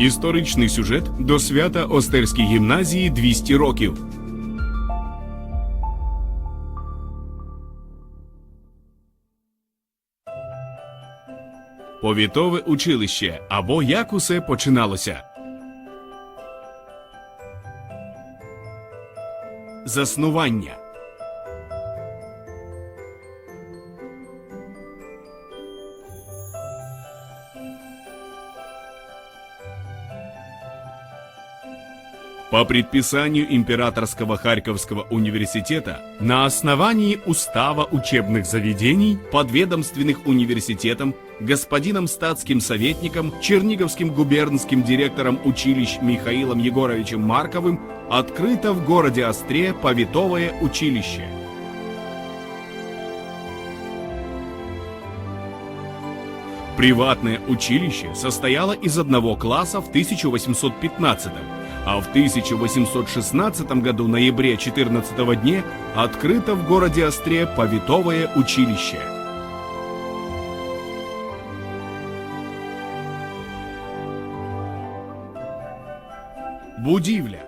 Історичний сюжет до свята Остерській гімназії 200 років. Повітове училище або як усе починалося. Заснування. По предписанию Императорского Харьковского университета на основании устава учебных заведений подведомственных университетам господином статским советником Черниговским губернским директором училищ Михаилом Егоровичем Марковым открыто в городе Остре повитовое училище. Приватное училище состояло из одного класса в 1815 а в 1816 году, ноябре 14 дне, открыто в городе Остре повитовое училище. Будівля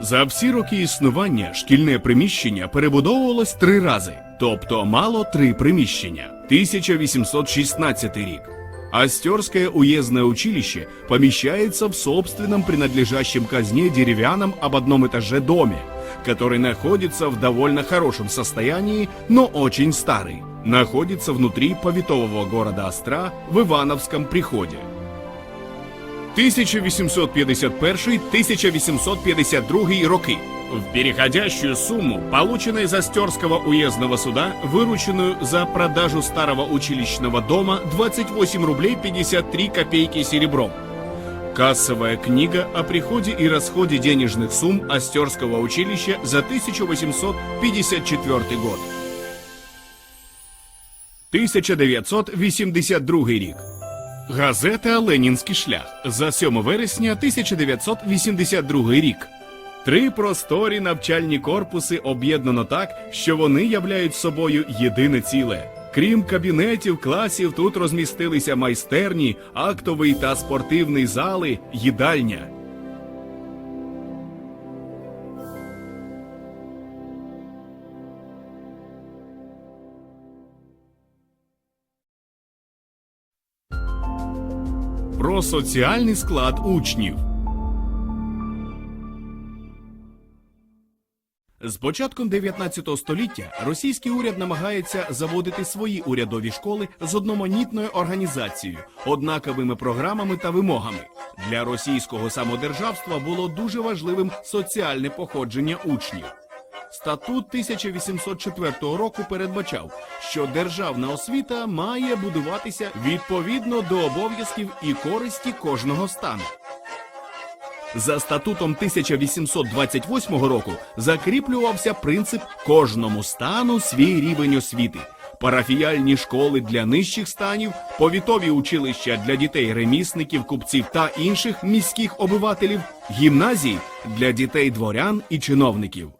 за всі роки існування шкільне приміщення перебудовувалось три рази, тобто мало три приміщення. 1816 рік. Остерское уездное училище помещается в собственном принадлежащем казне деревянном об одном этаже доме, который находится в довольно хорошем состоянии, но очень старый. Находится внутри повитового города Остра в Ивановском приходе. 1851-1852 роки В переходящую сумму, полученной из Остерского уездного суда, вырученную за продажу старого училищного дома 28 рублей 53 копейки серебром. Кассовая книга о приходе и расходе денежных сумм Остерского училища за 1854 год. 1982 рік. Газета Ленінський шлях за 7 вересня 1982 рік. Три просторі навчальні корпуси об'єднано так, що вони являють собою єдине ціле. Крім кабінетів, класів, тут розмістилися майстерні, актовий та спортивний зали, їдальня. Про соціальний склад учнів. З початком 19 століття російський уряд намагається заводити свої урядові школи з одноманітною організацією, однаковими програмами та вимогами. Для російського самодержавства було дуже важливим соціальне походження учнів. Статут 1804 року передбачав, що державна освіта має будуватися відповідно до обов'язків і користі кожного стану. За статутом 1828 року закріплювався принцип кожному стану свій рівень освіти. Парафіяльні школи для нижчих станів, повітові училища для дітей ремісників, купців та інших міських обивателів, гімназії для дітей дворян і чиновників.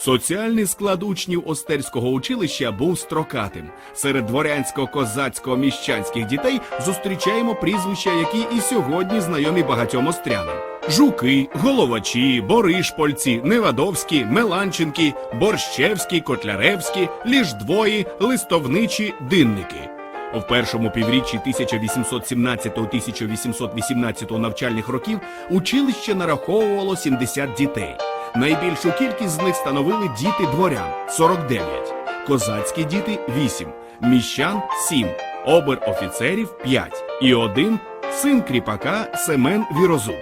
Соціальний склад учнів Остерського училища був строкатим. Серед дворянсько-козацько-міщанських дітей зустрічаємо прізвища, які і сьогодні знайомі багатьом острянам: Жуки, Головачі, Боришпольці, Невадовські, Меланченки, Борщевські, Котляревські, Ліждвої, Листовничі, Динники. В першому півріччі 1817-1818 навчальних років училище нараховувало 70 дітей. Найбільшу кількість з них становили діти дворян 49, козацькі діти 8, міщан 7, обер-офіцерів 5 і один син кріпака Семен Вірозуб.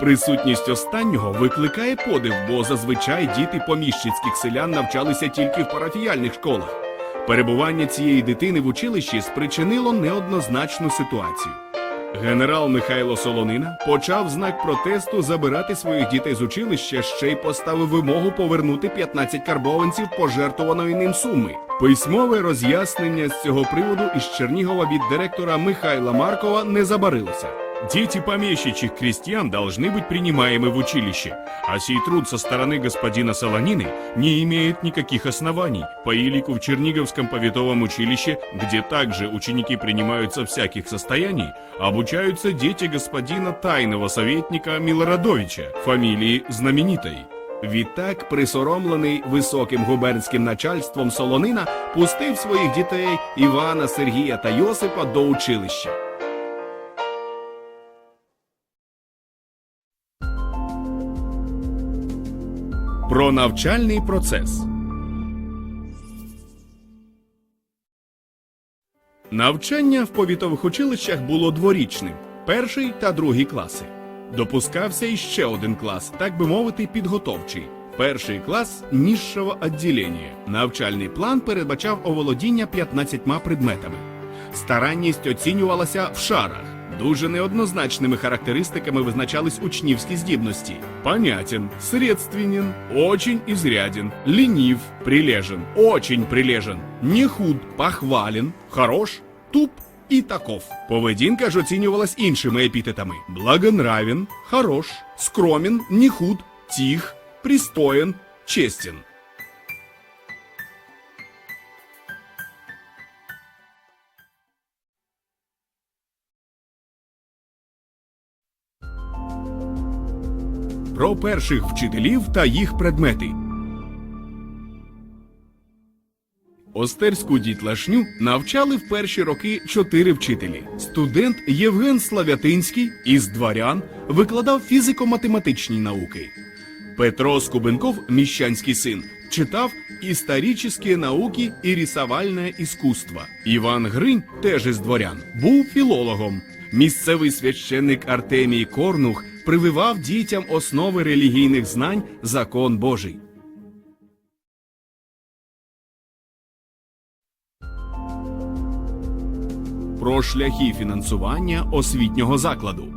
Присутність останнього викликає подив, бо зазвичай діти поміщицьких селян навчалися тільки в парафіяльних школах. Перебування цієї дитини в училищі спричинило неоднозначну ситуацію. Генерал Михайло Солонина почав знак протесту забирати своїх дітей з училища, ще й поставив вимогу повернути 15 карбованців пожертвованої ним суми. Письмове роз'яснення з цього приводу із Чернігова від директора Михайла Маркова не забарилося. Дети помещичьих крестьян должны быть принимаемы в училище, а сей труд со стороны господина Солонины не имеет никаких оснований. По елику в Черниговском повитовом училище, где также ученики принимаются всяких состояний, обучаются дети господина тайного советника Милорадовича, фамилии знаменитой. Відтак, присоромлений високим губернським начальством Солонина, пустив своїх дітей Івана, Сергія та Йосипа до училища. Про навчальний процес. Навчання в повітових училищах було дворічним перший та другий класи. Допускався іще один клас, так би мовити, підготовчий. Перший клас нижчого відділення. Навчальний план передбачав оволодіння 15 предметами. Старанність оцінювалася в шарах. Дуже неоднозначними характеристиками визначались учнівські здібності. Понятен, средственен, очень изряден, ленив, прилежен, очень прилежен, не худ, похвален, хорош, туп і таков. Поведінка ж оцінювалась іншими епітетами: благонравен, хорош, скромен, не худ, тих, пристоен, честен. Про перших вчителів та їх предмети. Остерську дітлашню навчали в перші роки чотири вчителі. Студент Євген Славятинський із дворян викладав фізико-математичні науки. Петро Скубенков, міщанський син, читав історичні науки і рисовальне іскусство. Іван Гринь, теж із дворян, був філологом. Місцевий священник Артемій Корнух прививав дітям основи релігійних знань закон Божий. Про шляхи фінансування освітнього закладу.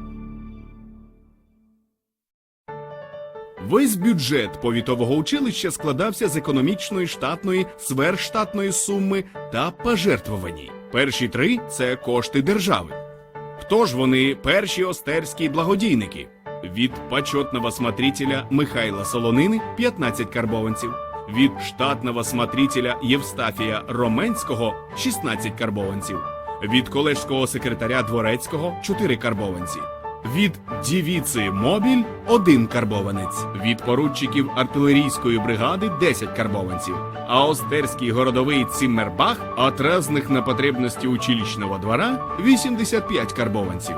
Весь бюджет повітового училища складався з економічної штатної, сверхштатної суми та пожертвувань. Перші три це кошти держави. Хто ж вони перші остерські благодійники? Від почетного смотрителя Михайла Солонини 15 карбованців, від штатного смотрителя Євстафія Роменського 16 карбованців, від колежського секретаря Дворецького 4 карбованці, від дівіці Мобіль 1 карбованець, від поручиків артилерійської бригади 10 карбованців, а остерський городовий Циммербах от разних на потребності училищного двора 85 карбованців.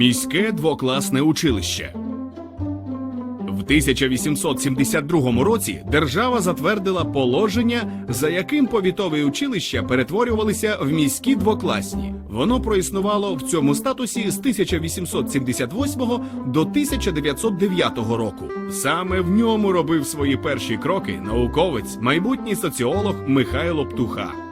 Міське двокласне училище. В 1872 році держава затвердила положення, за яким повітові училища перетворювалися в міські двокласні. Воно проіснувало в цьому статусі з 1878 до 1909 року. Саме в ньому робив свої перші кроки науковець, майбутній соціолог Михайло Птуха.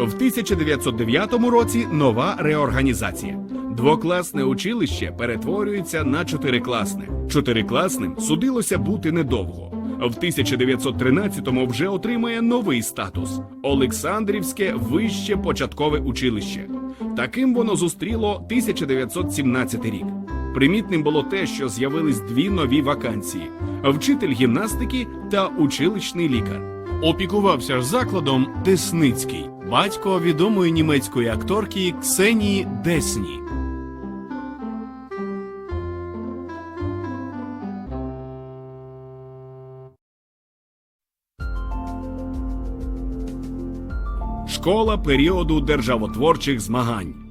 В 1909 році нова реорганізація. Двокласне училище перетворюється на чотирикласне. Чотирикласним судилося бути недовго. В 1913-му вже отримає новий статус Олександрівське вище початкове училище. Таким воно зустріло 1917 рік. Примітним було те, що з'явились дві нові вакансії: вчитель гімнастики та училищний лікар. Опікувався ж закладом Десницький, батько відомої німецької акторки Ксенії Десні. Школа періоду державотворчих змагань.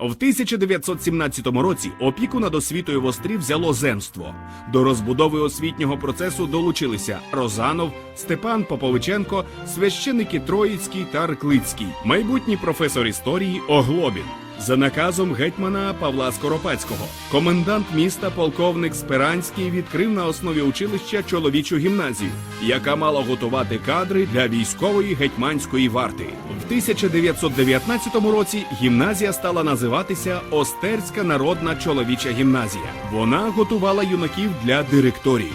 В 1917 році опіку над освітою в Острі взяло земство. До розбудови освітнього процесу долучилися Розанов, Степан Поповиченко, священики Троїцький та Рклицький, майбутній професор історії Оглобін. За наказом гетьмана Павла Скоропадського, комендант міста полковник Спиранський відкрив на основі училища чоловічу гімназію, яка мала готувати кадри для військової гетьманської варти. В 1919 році гімназія стала називатися Остерська народна чоловіча гімназія. Вона готувала юнаків для директорії.